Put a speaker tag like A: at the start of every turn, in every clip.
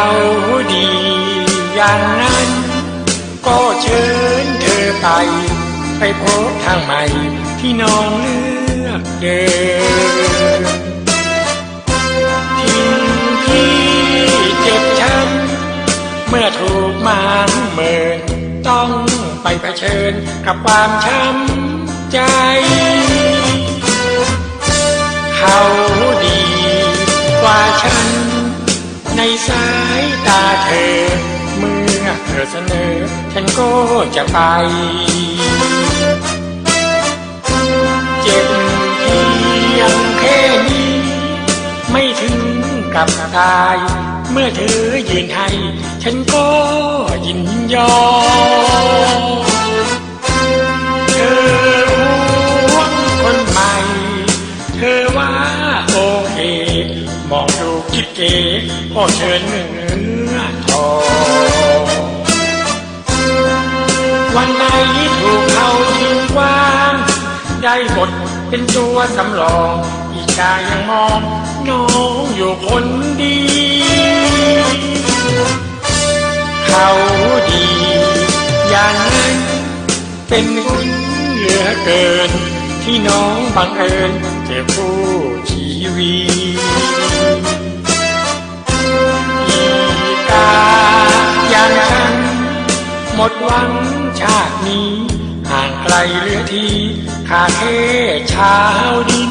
A: าดีอย่างนั้น ก็เชิญเธอไป ไปพบทางใหม่ที่น้องเลือกเดินทิ้งที่เจ็บช้ำเมื่อถูกมางเมินต้องไปเผชิญกับความช้ำใจ เขาดีกว่าฉันในสายาเธอ เมื่อเธอเสนอ ฉันก็จะไป เจ็บเพียงแค่นี้ ไม่ถึงกับตาย เมื่อเธอยืนให้ ฉันก็ยินยอมเธอหวงคนใหม่ เธอว่าโอเค มองดูคิดเก๋ก็เชิญเนื้อ ได้บทเป็นตัวสำรอง อีกายังมอง น้องอยู่คนดี เขาดีอย่างนั้นเป็นบุญเหลือเกิน ที่น้องบังเอิญเจอผู้ชีวีอีกาอย่างฉันหมดหวังชาตินี้ ไกลเหลือทีขาแค่ชาวดิน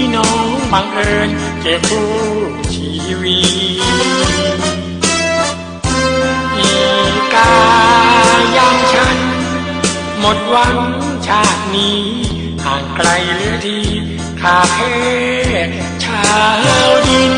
A: ที่น้องบังเอิญเจอคู่ชีวีอีกาอย่างฉัน หมดหวังชาตินี้ห่างไกลเหลือทีขาแค่ชาวอิน